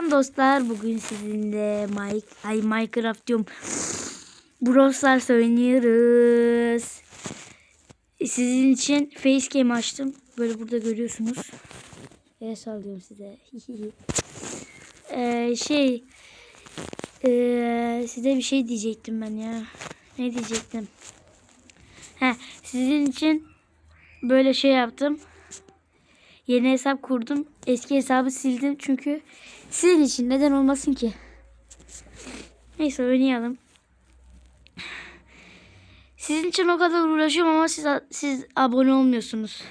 Selam dostlar. Bugün sizinle Mike, ay Minecraft diyorum. Brawl Stars oynuyoruz. Sizin için facecam açtım. Böyle burada görüyorsunuz. El sallıyorum size. Ee, şey ee, size bir şey diyecektim ben ya. Ne diyecektim? He, sizin için böyle şey yaptım. Yeni hesap kurdum. Eski hesabı sildim çünkü sizin için neden olmasın ki? Neyse oynayalım. Sizin için o kadar uğraşıyorum ama siz siz abone olmuyorsunuz.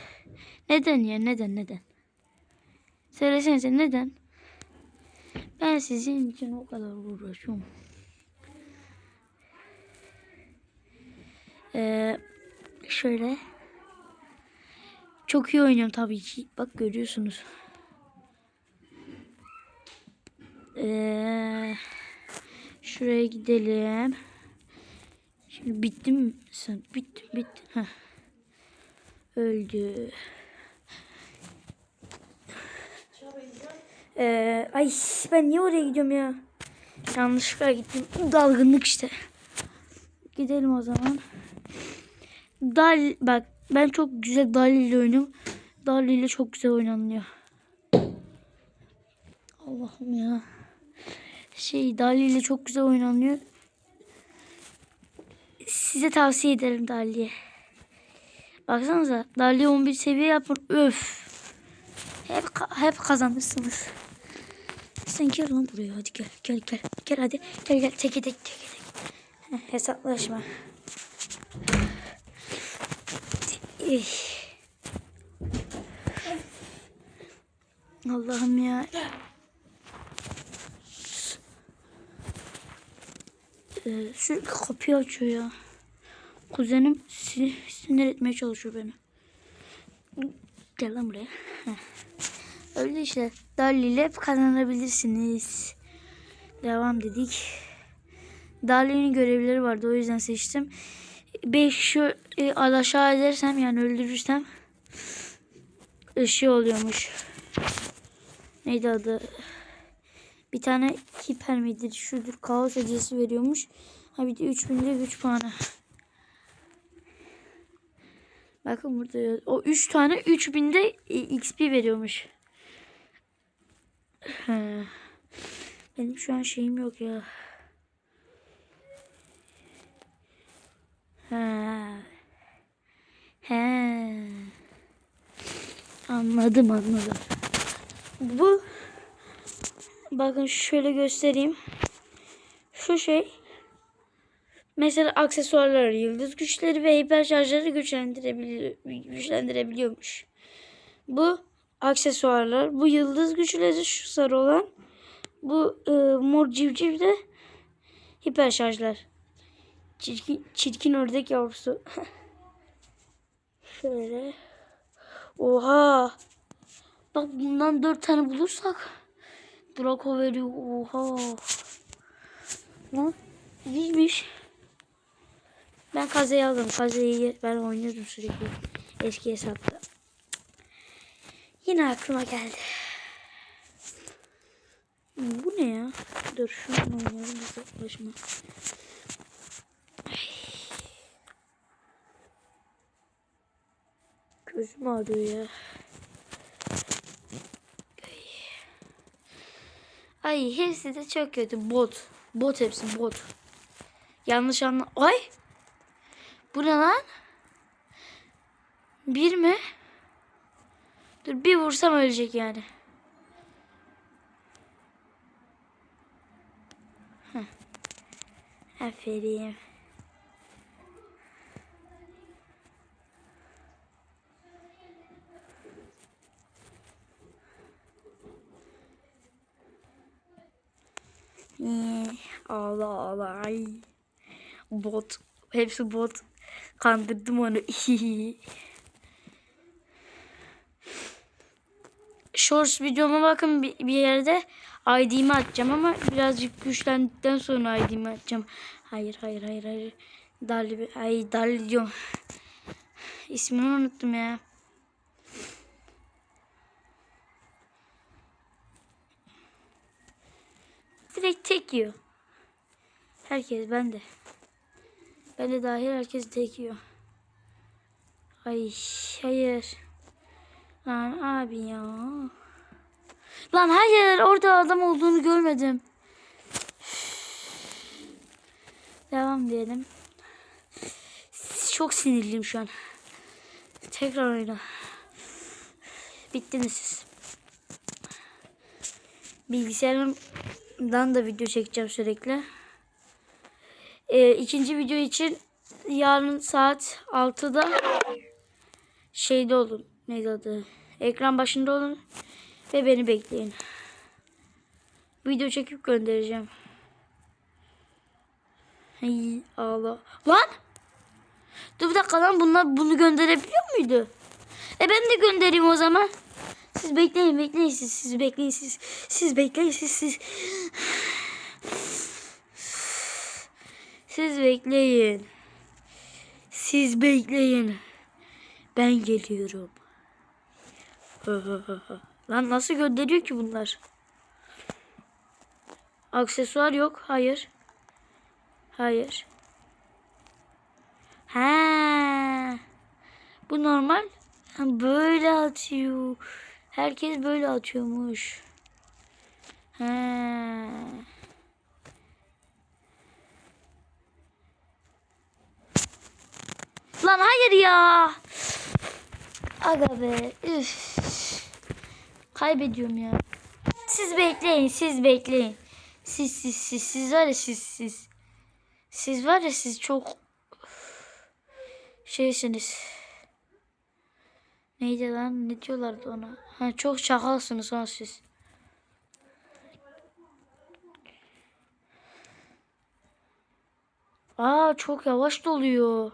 Neden ya? Neden? Neden? Söylesenize neden? Ben sizin için o kadar uğraşıyorum. Ee, şöyle. Çok iyi oynuyorum tabii ki. Bak görüyorsunuz. Ee, şuraya gidelim. Şimdi bitti mi sen? Bitti, bitti. Heh. Öldü. Ee, ay ben niye oraya gidiyorum ya? Yanlışlıkla gittim. Dalgınlık işte. Gidelim o zaman. Dal bak ben çok güzel Dali ile oynuyorum. Dali ile çok güzel oynanıyor. Allah'ım ya. Şey Dali ile çok güzel oynanıyor. Size tavsiye ederim Dali'ye. Baksanıza Dali 11 seviye yapın. Öf. Hep hep kazanırsınız. Sen gel lan buraya hadi gel gel gel. Gel hadi gel gel teke tek teke tek. Hesaplaşma. Allah'ım ya. Ee, sürekli kapıyı açıyor ya. Kuzenim sin sinir etmeye çalışıyor beni. Gel lan buraya. Öyle işte. Darli ile kazanabilirsiniz. Devam dedik. Darli'nin görevleri vardı o yüzden seçtim. 5 şu e, alaşağı edersem yani öldürürsem şey oluyormuş. Neydi adı? Bir tane hiper midir şudur kaos hediyesi veriyormuş. Ha bir de 3000'de güç puanı. Bakın burada o 3 tane 3000'de XP veriyormuş. Benim şu an şeyim yok ya. He. He. Anladım anladım. Bu bakın şöyle göstereyim. Şu şey mesela aksesuarlar, yıldız güçleri ve hiper şarjları güçlendirebiliyor, güçlendirebiliyormuş. Bu aksesuarlar, bu yıldız güçleri şu sarı olan, bu e, mor civciv de hiper şarjlar. Çirkin, çirkin ördek yavrusu. Şöyle. Oha. Bak bundan dört tane bulursak Draco veriyor. Oha. Lan iyiymiş. Ben Kaze'yi aldım. Kaze'yi ben oynuyordum sürekli. Eski hesapta. Yine aklıma geldi. Bu ne ya? Dur şunu oynayalım. Başıma. Gözüm ağrıyor ya. Ay hepsi de çok kötü. Bot. Bot hepsi bot. Yanlış anla. Ay. Bu ne lan? Bir mi? Dur bir vursam ölecek yani. Heh. Aferin. Ee, Allah Allah. Ay. Bot. Hepsi bot. Kandırdım onu. Shorts videoma bakın bir yerde ID'mi atacağım ama birazcık güçlendikten sonra ID'mi atacağım. Hayır hayır hayır hayır. Dali, ay Dali diyorum. İsmini unuttum ya. Tek. Herkes ben de. Ben de dahil herkes tek. Ay hayır. Lan abi ya. Lan hayır orada adam olduğunu görmedim. Devam diyelim. Çok sinirliyim şu an. Tekrar oyna. Bittiniz siz. Bilgisayarımdan da video çekeceğim sürekli. Ee, ikinci video için yarın saat 6'da şeyde olun. Neydi adı? Ekran başında olun. Ve beni bekleyin. Video çekip göndereceğim. Ay ağla. Lan! Dur bir dakika lan bunlar bunu gönderebiliyor muydu? E ben de göndereyim o zaman. Siz bekleyin bekleyin siz siz bekleyin siz siz bekleyin siz siz. Siz bekleyin. Siz bekleyin. Ben geliyorum. Lan nasıl gönderiyor ki bunlar? Aksesuar yok. Hayır. Hayır. Ha. Bu normal. Böyle atıyor. Herkes böyle atıyormuş. Ha. Lan hayır ya. Aga be. Üf. Kaybediyorum ya. Siz bekleyin, siz bekleyin. Siz siz siz siz var ya siz siz. Siz var ya siz çok şeysiniz. Neydi lan? Ne diyorlardı ona? Ha, çok çakalsınız ha siz. Aa çok yavaş doluyor.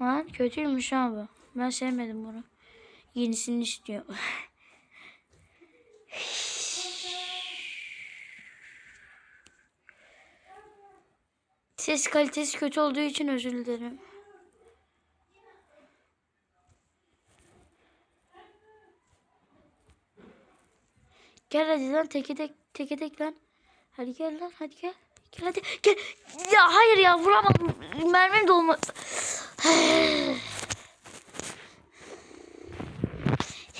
Lan kötüymüş abi. Ben sevmedim bunu. Yenisini istiyorum. Ses kalitesi kötü olduğu için özür dilerim. Gel hadi lan teke tek teke tek lan. Hadi gel lan hadi gel. Gel hadi gel. Ya hayır ya vuramam. Mermim dolma.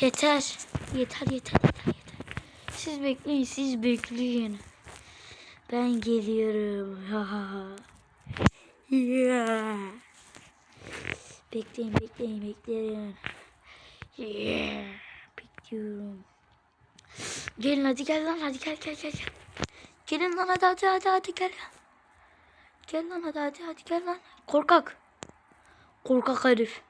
yeter. Yeter yeter yeter yeter. Siz bekleyin siz bekleyin. Ben geliyorum. yeah. Bekleyin bekleyin bekleyin. Yeah. Bekliyorum. Gelin hadi gel lan hadi gel gel gel. gel. Gelin lan hadi hadi hadi hadi gel. Gel lan hadi hadi hadi gel lan. Korkak. Korkak herif.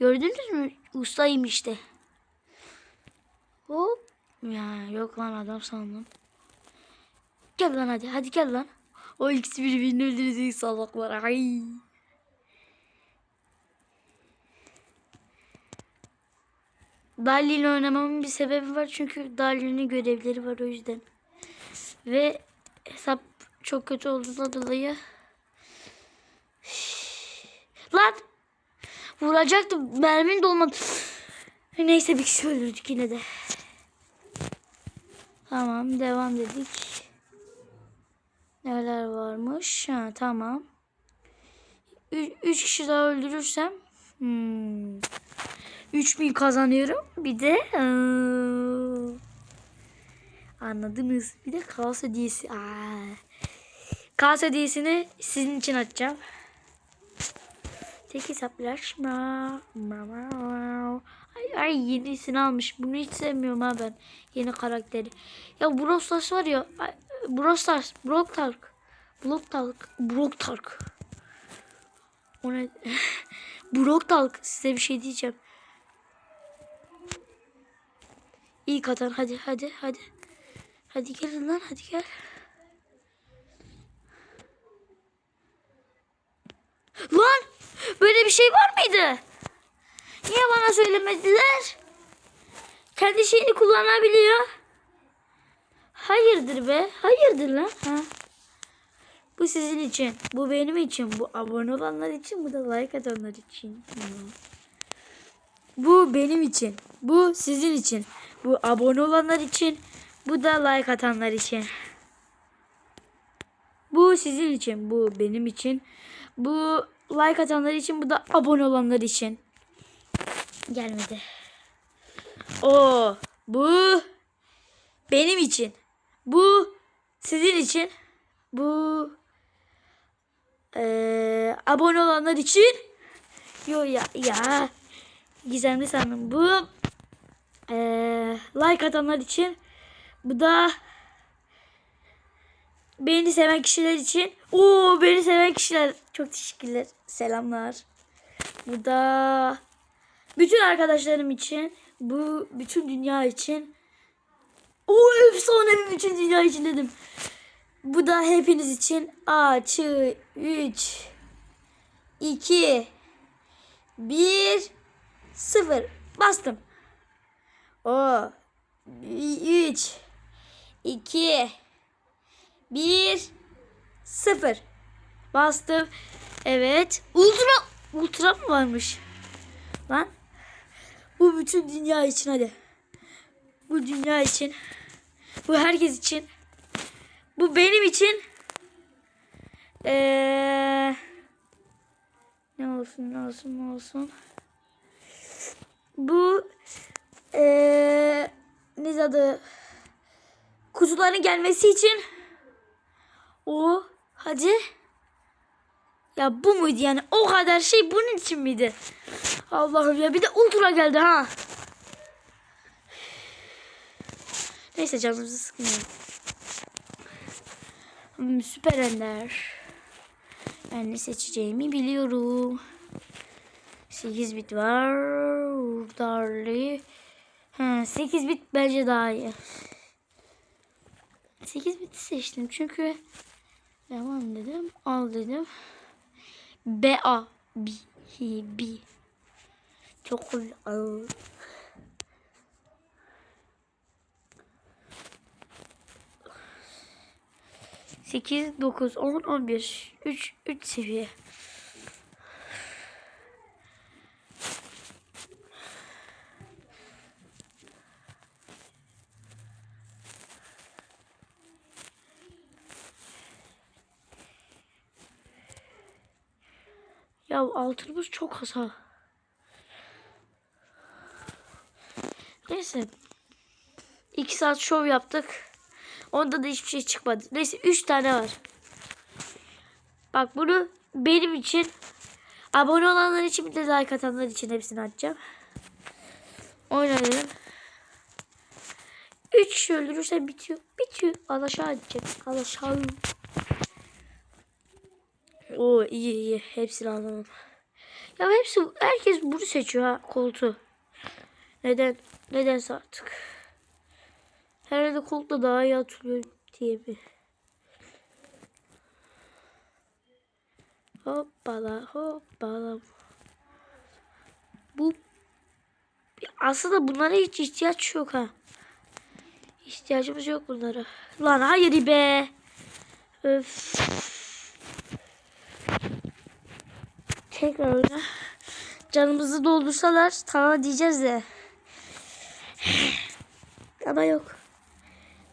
Gördünüz mü? Ustayım işte. Hop. Ya yok lan adam sandım. Gel lan hadi hadi gel lan. O ikisi birbirini öldürecek salaklar. Ay. Darlin'le oynamamın bir sebebi var. Çünkü Darlin'in görevleri var o yüzden. Ve hesap çok kötü olduğundan dolayı. Lan! Vuracaktım. Mermin dolmadı. Neyse bir kişi öldürdük yine de. Tamam devam dedik. Neler varmış? Ha, tamam. Ü- üç kişi daha öldürürsem hmm, 3000 kazanıyorum. Bir de anladınız. Bir de kaos hediyesi. Aa. Kaos hediyesini sizin için açacağım. Tek hesaplaşma. Ay, ay yenisini almış. Bunu hiç sevmiyorum ha ben. Yeni karakteri. Ya Brawl var ya. Brawl Stars. Brock Talk. Brock Talk. Brock Talk. O ne? Brock Talk. Size bir şey diyeceğim. İyi katan hadi hadi hadi. Hadi gelin lan hadi gel. Lan böyle bir şey var mıydı? Niye bana söylemediler? Kendi şeyini kullanabiliyor. Hayırdır be? Hayırdır lan? Ha? Bu sizin için. Bu benim için. Bu abone olanlar için. Bu da like atanlar için. Bu benim için. Bu sizin için. Bu abone olanlar için. Bu da like atanlar için. Bu sizin için. Bu benim için. Bu like atanlar için. Bu da abone olanlar için. Gelmedi. O bu benim için. Bu sizin için. Bu eee, abone olanlar için. Yo ya ya. Gizemli sandım. Bu eee, like atanlar için. Bu da beni seven kişiler için. Oo beni seven kişiler. Çok teşekkürler. Selamlar. Bu da bütün arkadaşlarım için. Bu bütün dünya için. O efsane bir bütün dünya için dedim. Bu da hepiniz için. Açı 3 2 1 0 bastım. O 3 2 1 0 bastım. Evet. Ultra ultra mı varmış? Lan. Bu bütün dünya için hadi. Bu dünya için. Bu herkes için. Bu benim için. Ee, ne olsun ne olsun ne olsun. Bu ee, ne adı? Kuzuların gelmesi için. O hadi. Ya bu muydu yani? O kadar şey bunun için miydi? Allah'ım ya bir de ultra geldi ha. Neyse canımızı sıkmayalım. Hmm, süper ender. Ben ne seçeceğimi biliyorum. 8 bit var. Darlı. Ha, 8 bit bence daha iyi. 8 bit seçtim çünkü devam dedim. Al dedim. B A B B Çok güzel. 8, 9, 10, 11. 3, 3 seviye. Ya altınımız çok az ha. Neyse. 2 saat şov yaptık. Onda da hiçbir şey çıkmadı. Neyse 3 tane var. Bak bunu benim için abone olanlar için bir de like atanlar için hepsini açacağım. Oynayalım. 3 kişi öldürürsen bitiyor. Bitiyor. Alaşağı gidecek. Alaşağı. Oo iyi iyi. Hepsini alalım. Ya hepsi herkes bunu seçiyor ha koltuğu. Neden? Nedense artık. Herhalde koltukta daha iyi atılıyor diye bir. Hoppala hoppala. Bu aslında bunlara hiç ihtiyaç yok ha. İhtiyacımız yok bunlara. Lan hayır be. Öf. Tekrar. Canımızı doldursalar tamam diyeceğiz de. Ama yok.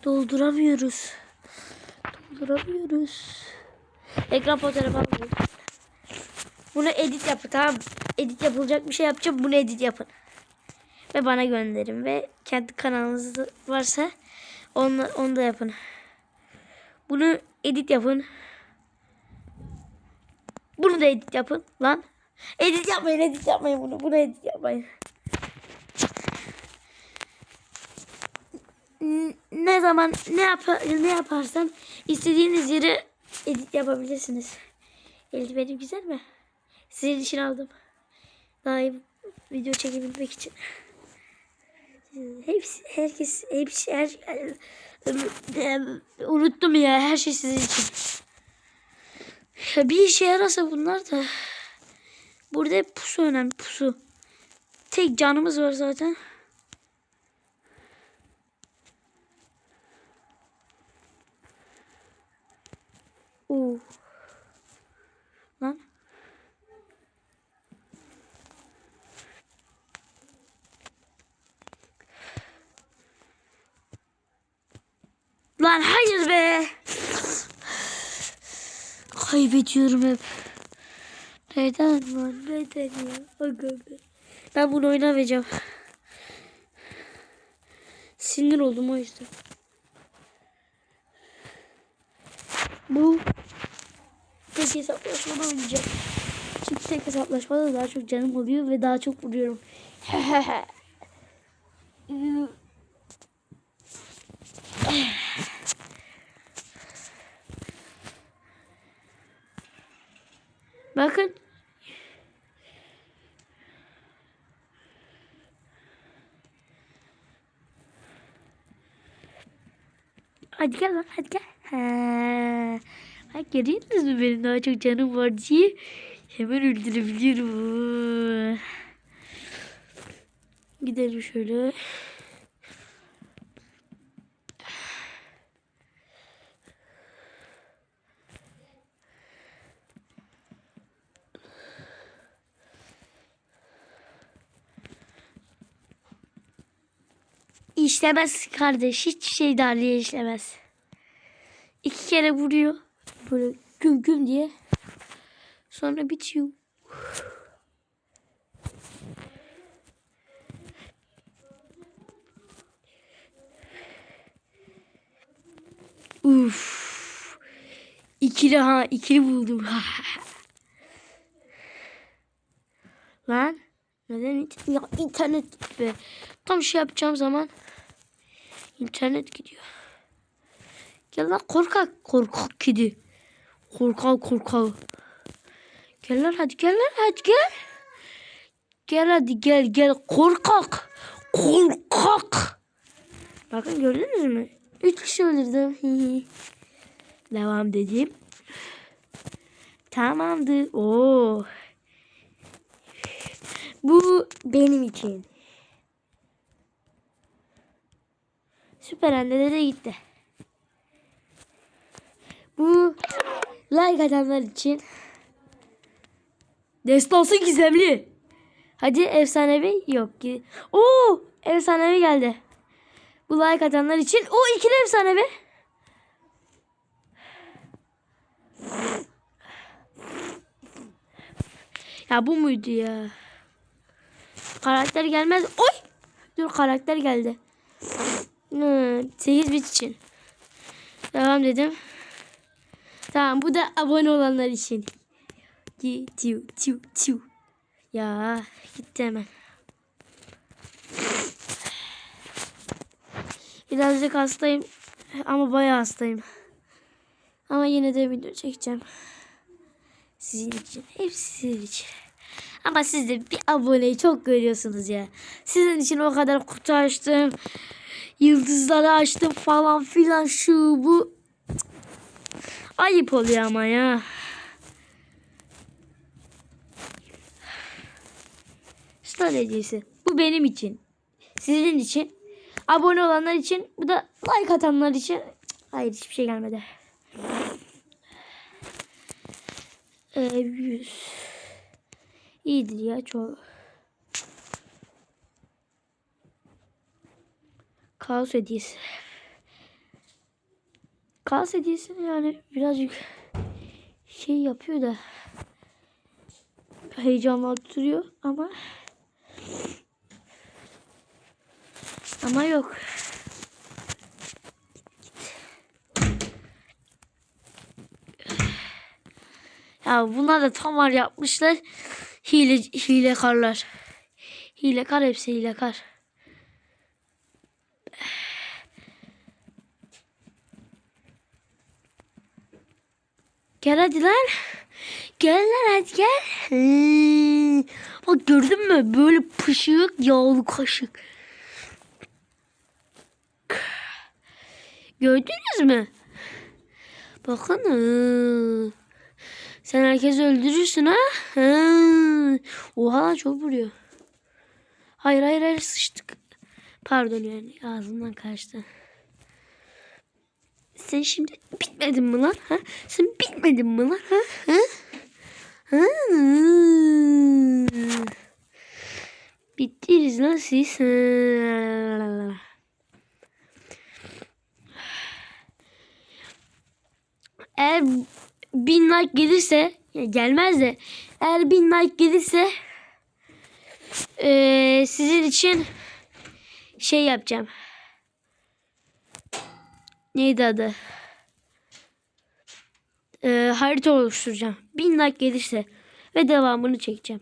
Dolduramıyoruz. Dolduramıyoruz. Ekran fotoğrafı alalım. Bunu edit yapın tamam? Edit yapılacak bir şey yapacağım. Bunu edit yapın. Ve bana gönderin. Ve kendi kanalınız varsa onu, onu da yapın. Bunu edit yapın. Bunu da edit yapın lan. Edit yapmayın, edit yapmayın bunu. Bunu edit yapmayın. ne zaman ne yap ne yaparsam istediğiniz yere edit yapabilirsiniz. Eldivenim güzel mi? Sizin için aldım. Daha iyi video çekebilmek için. Hepsi, herkes, hepsi, her, unuttum ya her şey sizin için. Bir işe yarasa bunlar da. Burada hep pusu önemli pusu. Tek canımız var zaten. Oo. Lan. Lan hayır be. Kaybediyorum hep. Neden lan? Neden ya? Ben bunu oynamayacağım. Sinir oldum o yüzden. Bu tek hesaplaşmada oynayacağım. Çünkü tek hesaplaşmada daha çok canım oluyor ve daha çok vuruyorum. Bakın. Hadi gel lan hadi gel. Ha. Bak görüyorsunuz mu benim daha çok canım var diye. Hemen öldürebiliyorum. Gidelim şöyle. İşlemez kardeş. Hiç şey darliye işlemez. İki kere vuruyor. Böyle güm güm diye. Sonra bitiyor. Uf. İkili ha ikili buldum. Lan neden internet be. Tam şey yapacağım zaman internet gidiyor. Gel lan korkak korkak kedi. Korkak korkak. Gel lan hadi gel lan hadi gel. Gel hadi gel gel korkak. Korkak. Bakın gördünüz mü? Üç kişi öldürdüm. Devam dedim. Tamamdır. Oo. Bu benim için. Süper annelere gitti. Bu like atanlar için. Destansı gizemli. Hadi efsanevi yok ki. Oo efsanevi geldi. Bu like atanlar için. O ikili efsanevi. Ya bu muydu ya? Karakter gelmez. Oy! Dur karakter geldi. Hmm, 8 bit için. Devam dedim. Tamam bu da abone olanlar için. Tiu tiu tiu. Ya gitti hemen. Birazcık hastayım. Ama bayağı hastayım. Ama yine de video çekeceğim. Sizin için. Hepsi sizin için. Ama siz de bir aboneyi çok görüyorsunuz ya. Sizin için o kadar kutu açtım. Yıldızları açtım falan filan şu bu. Ayıp oluyor ama ya. Star hediyesi. Bu benim için. Sizin için. Abone olanlar için. Bu da like atanlar için. Hayır hiçbir şey gelmedi. Ee, 100. İyidir ya çok. Kaos hediyesi. Kaos hediyesi yani birazcık şey yapıyor da heyecanlandırıyor ama ama yok. Ya bunlar da tam var yapmışlar. Hile hilekarlar. Hilekar hepsi hilekar. Gel hadi lan. Gel lan hadi gel. Hmm. Bak gördün mü? Böyle pışık yağlı kaşık. Gördünüz mü? Bakın. Sen herkesi öldürürsün ha? Hı. Oha çok vuruyor. Hayır hayır hayır sıçtık. Pardon yani ağzımdan kaçtı. Sen şimdi bitmedin mi lan? Ha? Sen bitmedin mi lan? Ha? Ha? Ha? Bittiniz lan siz. Eğer bin like gelirse gelmez de eğer bin like gelirse eee, sizin için şey yapacağım. Neydi adı? Eee, harita oluşturacağım. Bin like gelirse ve devamını çekeceğim.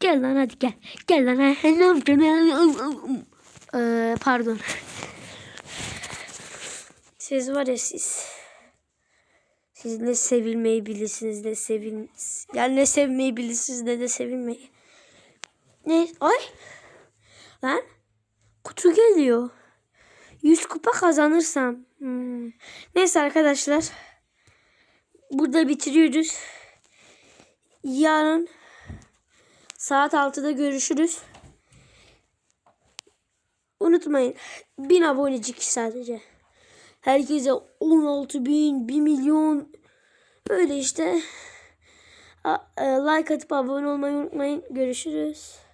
Gel lan hadi gel. Gel lan. Ne yapacaksın? Eee, pardon. Siz var ya siz. Siz ne sevilmeyi bilirsiniz ne sevil... Yani ne sevmeyi bilirsiniz ne de sevilmeyi. Ne? Ay. Lan. Kutu geliyor. 100 kupa kazanırsam. Hmm. Neyse arkadaşlar. Burada bitiriyoruz. Yarın saat 6'da görüşürüz. Unutmayın. 1000 abonecik sadece. Herkese 16 bin, 1 milyon öyle işte. E, Like atıp abone olmayı unutmayın. Görüşürüz.